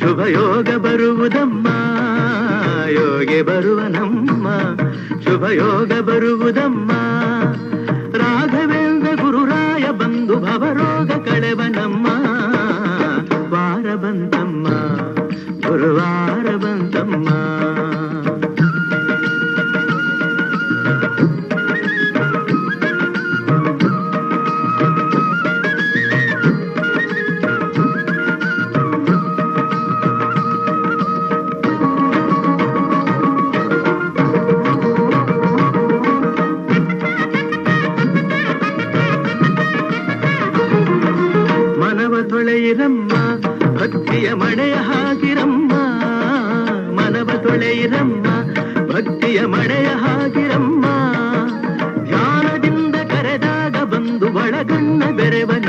ಶುಭ ಯೋಗ ಬರುವುದಮ್ಮ, ಯೋಗಿ ಬರುವನಮ್ಮ ಶುಭ ಯೋಗ ಬರುವುದಮ್ಮ, ರಾಘವೇಂದ್ರ ಗುರುರಾಯ ಬಂದು ಭವರೋಗ ಕಳೆವನಮ್ಮ ವಾರ ಬಂತಮ್ಮ, ಗುರುವಾರ ಬಂತಮ್ಮ. ತೊಳೆಯಿರಮ್ಮ ಭಕ್ತಿಯ ಮಳೆಯ ಹಾಗಿರಮ್ಮ ಮನವ ತೊಳೆಯಿರಮ್ಮ ಭಕ್ತಿಯ ಮಳೆಯ ಹಾಗಿರಮ್ಮ ಧ್ಯಾನದಿಂದ ಕರೆದಾಗ ಬಂದು ಒಳಗಣ್ಣ ಬೆರೆವನ